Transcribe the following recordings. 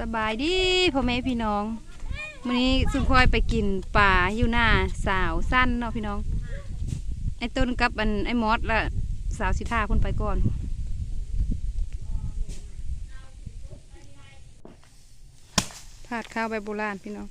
สบายดีพ่อแม่พี่น้องวันนี้สุมคอยไปกินป่าอยู่หน้าสาวสั้นเนาะพี่น้อง ไอ้ต้นกับอันไอ้มอสละสาวสิท่าคนไปก่อน ผาดข้าวใบโบราณพี่น้อง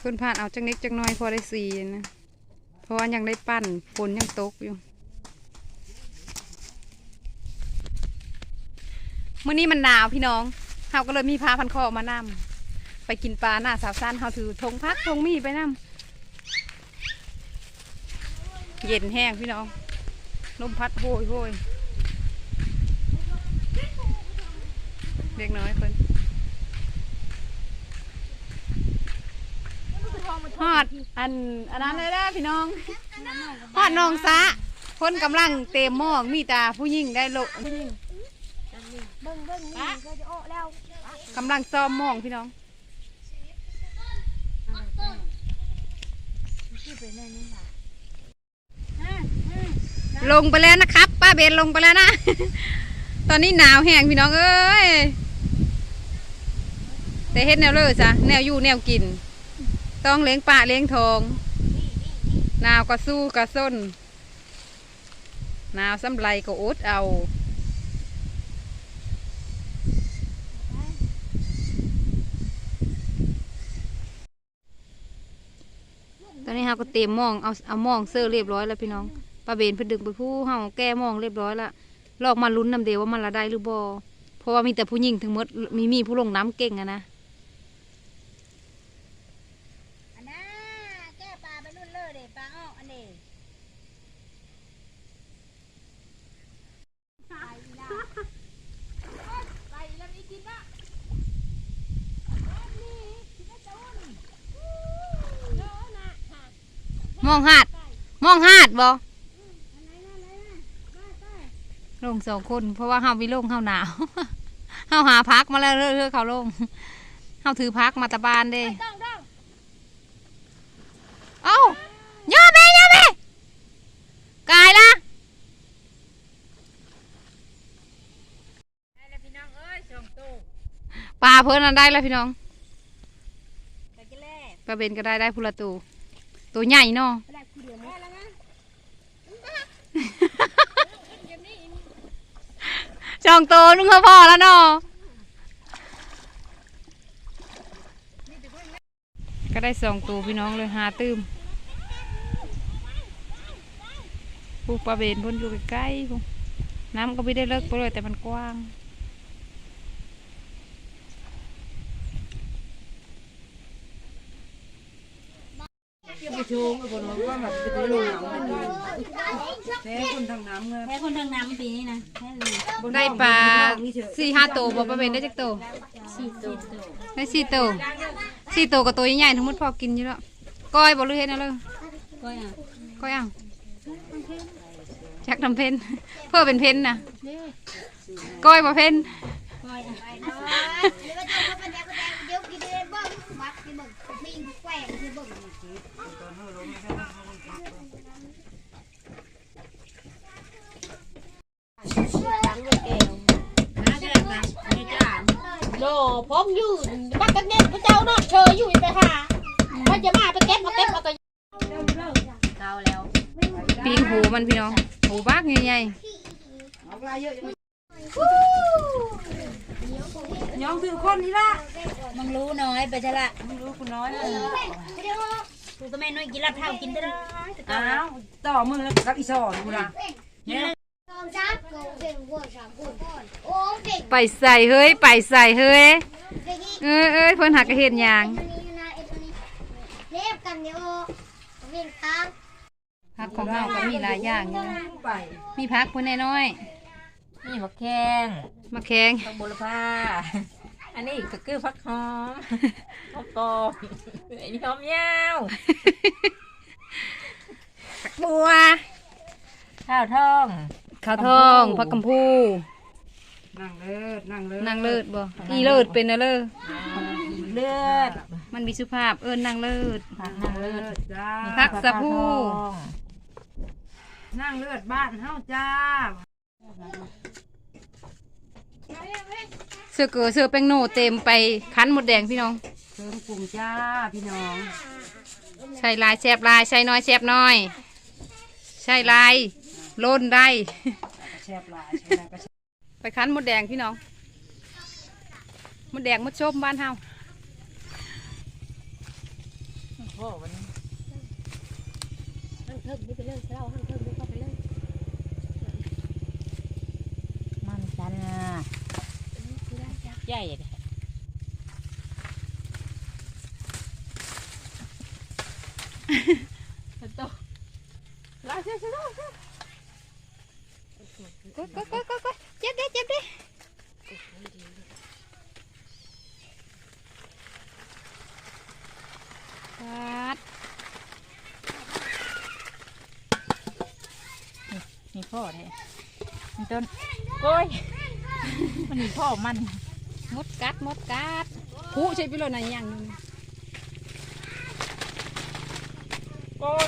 เพิ่นผ่านเอาจังเล็กจังน้อยพอได้สีนะเพราะว่ายังได้ปั้นฝนยังตกอยู่มื้อนี้มันหนาวพี่น้องเฮาก็เลยมีพาพันคอมานำไปกินปลาหน้าสาวสั้นเฮาถือธงพักธงมีไปนำเย็นแห้งพี่น้องลมพัดโหยโหยเด็กน้อยเพิ่น ฮอดอันอันนั้นเลยนะพี่น้องฮอดน้องสะคนกำลังเต็มหม้องมีตาผู้หญิงได้โลงเบิ่งเบิ่งนี่ก็จะโอ้แล้วกำลังซ้อมหม้องพี่น้อง ที่ไปแน่นี่ค่ะลงไปแล้วนะครับ ป้าเบนลงไปแล้วนะ ตอนนี้หนาวแห้งพี่น้องเอ้ยแต่เฮ็ดแนวเลยจ้ะแนวอยู่แนวกิน ต้องเลี้ยงป่าเลี้ยงทองนาวก็สู้ก็ส้นนาวสำไรก็อุดเอาตอนนี้เราก็เตรียมมองเอาเอามองเสื้อเรียบร้อยแล้วพี่น้องป้าเบนเพิ่นดึงไปผู้เฮาแก้มองเรียบร้อยละลอกมาลุ้นนำเดียวว่ามันละได้หรือบ่เพราะว่ามีแต่ผู้หญิงทั้งหมดมีมีผู้ลงน้ำเก่งอะนะ อันน่ะแก้ปลาไปรุ่นเล่อเด้ปลาอ้ออันเด้ไปแล้วมีกินปะ มองหาด มองหาดบ่ลงสองคน เพราะว่าเฮาวิลงเฮาหนาวเฮาหาพักมาแล้วเรื่อยๆเขาลงเฮาถือพักมาตะบานเด้ต้องต้องเอ้าย่าแม่ย่าแม่กายละได้แล้วพี่น้องเอ้ยสองตู้ปลาเพิ่นอันได้แล้วพี่น้องไปกินแล่ปลาเบนก็ได้ได้พุละตัว ตัวใหญ่เนาะไปได้คู่เดียวมั้ยแล้วนะจองโตนุ่งเขาพอแล้วเนาะก็ได้สองตัวพี่น้องเลยหาตื้มผูปลาเบนพ่นอยู่ใกล้ๆนน้ำก็ไม่ได้เลิกไปเลยแต่มันกว้าง ไปชงไอ้คนว่าแบบไปตีลงน้ำเลยแพ้คนทางน้ำเงินแพ้คนทางน้ำปีนี้นะแพ้เลยได้ปลาสี่ห้าตัวบ่ปลาเบนได้จักตัวสี่ตัวได้สี่ตัวสี่ตัวกับตัวใหญ่ๆทั้งหมดพอกินอยู่แล้วก้อยบ่ลือเฮ็ดนะเลยก็อะก้อยเอะชักทำเพนเพื่อเป็นเพนนะก้อยบ่เพนก็อะหรือว่าจะ กินเองบ้างมัดกินบ้างมีแกว่งคือบ้าโลพงอยู่บักกันเน่พระเจ้าเนาะเชยอยู่ไปหาว่าจะมาไปเก็บมาเก็บเอาก็เก้าแล้วปิงหูมันพี่น้อง หูบ้ากใหญ่ ย้องถือคนนี่ละมึงรู้น้อยไปใช่ละไม่รู้คุณน้อยเลยกูก็แม่น้อยกินลาบเท่ากินได้อ้าวต่อมือแล้วกับอีสอนกูนะเนี่ยสองสามโกเก่งกว่าสามคนโอ้เก่งๆไปใส่เฮ้ยไปใส่เฮ้ยเก่งอีกเอ้ยเอ้ยเพิ่นหักกระเห็นยางอันนี้นะไอ้ตัวนี้เล็บกันเดี๋ยวเวียนค้างพักของเฮาก็มีหลายอย่างอยู่ไปมีพักเพิ่นน้อย นี่มะแข้งๆมาแข็งผักบุรพาอันนี้ก็คือผักหอมหอมปอมอันนี้หอมยาวบัว ข้าวทองข้าวทองผักกำพูนั่งเลิศนั่งเลิศนางเลิศบ่อีเลิศเป็นนะเลิศเลือดมันมีสุภาพเอิ้นนางเลิศผักนั่งเลือดจ้าพักสักผู้นั่งเลือดบ้านเฮาจ้า เสื้อเกือเสื้อแป้งโนเต็มไปคั้นหมดแดงพี่น้องเสริมกลุ่มจ้าพี่น้องใส่ลายแซบลายใส่น้อยแซบน้อยใส่ลายโล่นได้แซ่บหลายใช่ไหมก็แซ่บไปคั้นหมดแดงพี่น้องหมดแดงหมดชมบ้านเฮาโอ้วันนี้ห้างเทิงนี่ไปเรื่องเล่าห้างเทิงนี่ก็ไปเรื่อง มันจันอะ ใหญ่เลยก็ก็ก็ก็ก็เจ็บดิเจ็บดิปัดมีพ่อแท้มีต้นโอ้ยมันมีพ่อมัน มดกัดมดกัดผู้ใช่พี่เลยนะยังอยู่นี่โอ้ย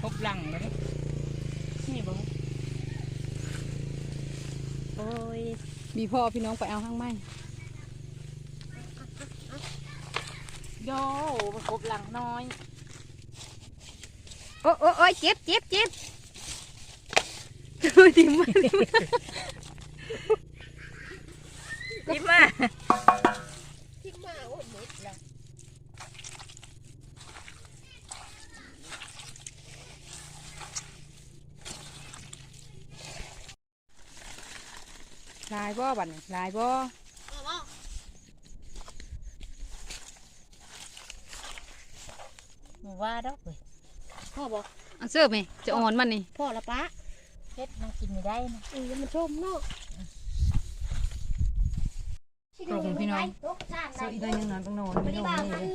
ครบหลังเลยนี่บอกโอ้ยมีพ่อพี่น้องไปเอาห้างไม้โยมันครบหลังน้อย โอ้โอ้โอ้ยเจ็บเจ็บเจ็บดูดิมัน ยิ้มมาที่มาโอ้ยหมดแล้วลายบ่บัดนี้ลายบ่หมูว่าดอกเลยพ่อบอกอันเสิร์ฟไหมจะอ่อนมันนี่พ่อละป้า เฮ็ดมันกินไม่ได้นะอือมันชมเนาะตรงพี่น้องเสื้ออีได้ยังนอนต้องนอนไม่นอนนี่เลย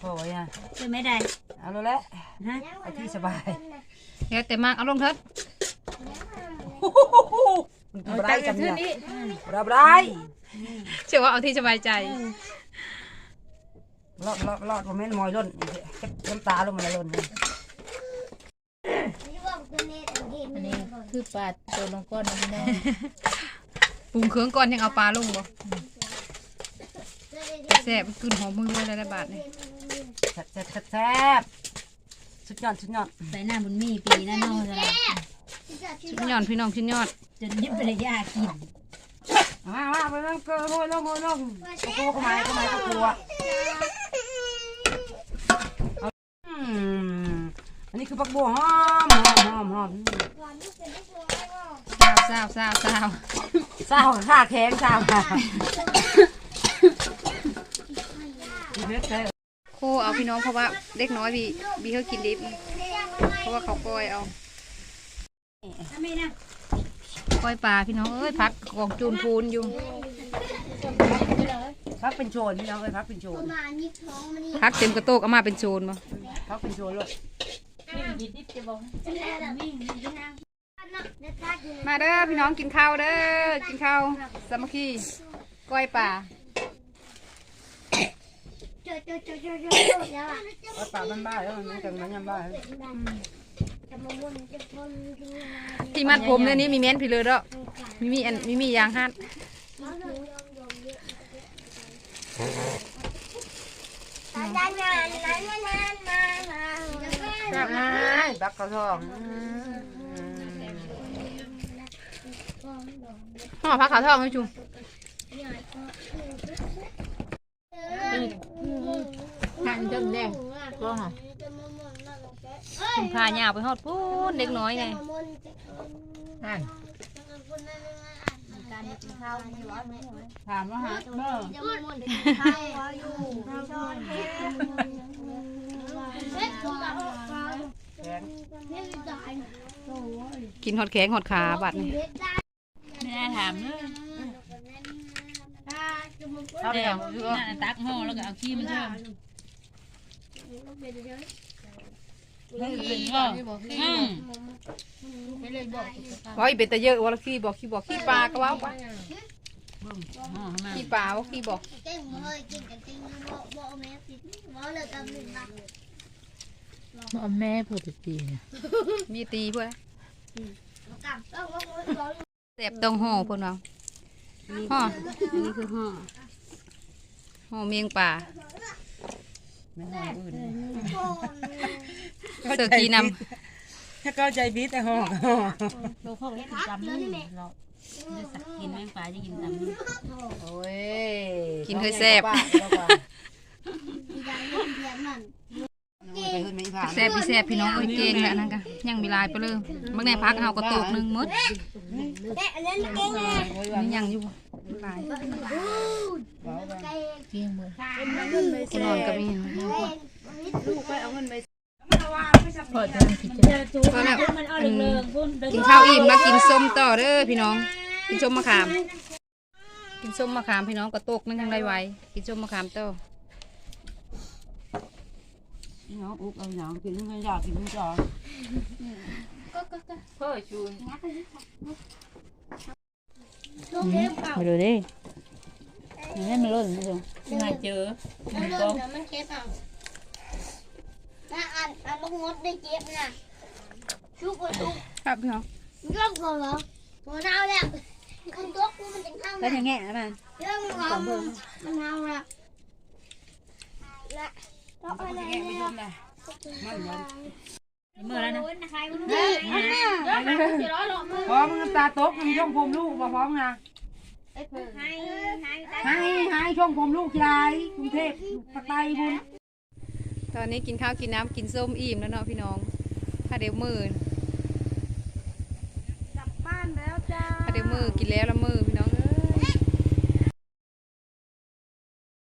โอ้ยอะคือไม่ได้ เอาเลยแหละฮะเอาที่สบายเดี๋ยวแต่มากเอาลงเถอะมันบ่ได้จำเนี่ยรับได้เชื่อว่าเอาที่สบายใจ รอดรอดรอดผมแม่นมอยล้นเก็บน้ำตาลงมาแล้วล้นเนี่ยอันนี้คือปลาตัวลงก้อนนะพี่น้องปรุงเครื่องก่อนยังเอาปลาลงบ่แซ่บกลืนหอมมือไว้แล้วได้บาทนี่แซ่บแซ่บแซ่บแซ่บสุดยอดสุดยอดใส่หน้าบุญมีปีหน้าน้องจะชิ้นยอดพี่น้องชิ้นยอดจนยิบระยะกินมามาไปนั่งเกลือโรยลงโรยลงกลัวก็ไม่ก็ไม่ก็กลัวอืม อันนี้คือปักบัวหอมหอมหอมหอมซาวซาวซาวซาวเศร้าข้าแข็งเศร้าค่ะอีเพชรเลยโคเอาพี่น้องเพราะว่าเล็กน้อยบีบีเขากินดิบเพราะว่าเขาก้อยเอาก้อยปลาพี่น้องเอ้ยพักกองจูนพูนอยู่พักเป็นโชนพี่น้องเอ้ยพักเป็นโชนพักเต็มกระโตกเอามาเป็นโซนบ่พักเป็นโชนลูก มาเด้อพี่น้องกินข้าวเด้อกินข้าวสามัคคีก้อยปลาเอาปากมันบ้าแล้วมันจังมันยังบ้าที่มัดผมเนี่ยนี่มีเม้นพี่เลยเด้อมีมีอันมีมียางฮัดแซ่บนะ บักกระทองห่อผักขาวทองให้จุ่มทานจนแดงก็หรอคุณพาหยาไปฮอดพูนเด็กน้อยไงนั่นถามว่าหาเบอร์ กินฮอดแข็งฮอดขาบัดนี่ไม่ได้ถามเลยเอาเดี๋ยวน่าตักห่อแล้วก็เอาขี้มันเชื่อมว่าอีเป็นตะเยอะว่าละขี้บอกขี้บอกขี้ปลาก็ว่าว่าขี้ปลาว่าขี้บอก ม่สิบ่เลิกกันหนึ่งนะเอาแม่พูดตีเนี่ยมีตีเพื่อนกลับต้องว่าบ่แสบต้องห่อเพื่อนว่าห่ออันนี้คือห่อห่อเมียงป่าไม่ห่ออื่นเสือกีนถ้าเข้าใจบิดแต่ห่อก็ห่อเราเข้าไปกินตำนี่เราจะสักกินแมงปลาจะกินตำนี่โอ้ยำกินเคยแซ่บยังเล่นเพียงนั่น แซ่บพี่แซ่บพี่น้องเอ้ยเก่งแหละนั่นกันยังมีลายไปเลยบางแน่พักเฮากระโตกหนึงหมดแต่เล่นเก่งเลยนี่ยังอยู่ลายเก่งเกี่ยงมือคนนอนก็มีลูกไปเอาเงินไปพอจะคิดจะก็แล้วมันเอาเลิงๆพุ่นกินข้าวอิ่มมากินส้มต่อเด้อพี่น้อง กินส้มมะขาม กินส้มมะขามพี่น้องกระโตกนึงยังได้ไวกินส้มมะขามต่อ พี่น้องอุ๊กเอาหนังกินไม่อยากกินไม่จ่อพ่อชูนลูกเล่นเก่ามาดูดิให้มันล่นนะจ๊ะมาเจอมัน เล่นมันเก็บเอาน่าอ่านอ่านลูกงดได้เก็บนะชุกชุกครับพี่น้องร่องก่อนเหรอหัวเน่าแล้วคนตัวกูมันจะเท่าแล้วไหร่ยังไงนะมันเรื่องเรามันเน่าแล้วและต้องอะไรแกไม่เนี่ยทำเลยมันมันเมื่อแล้วนะสี่ร้อยหรอกมึงพร้อมตาตกมันช่องผมลูกพร้อมนะให้ให้ให้ให้ช่องผมลูกชายกรุงเทพปากใต้บุญตอนนี้กินข้าวกินน้ำกินส้มอิ่มแล้วเนาะพี่น้องถ้าเดี๋ยวมือบ้านแล้วจ้าถ้าเดี๋ยวมือกินแล้วแล้ว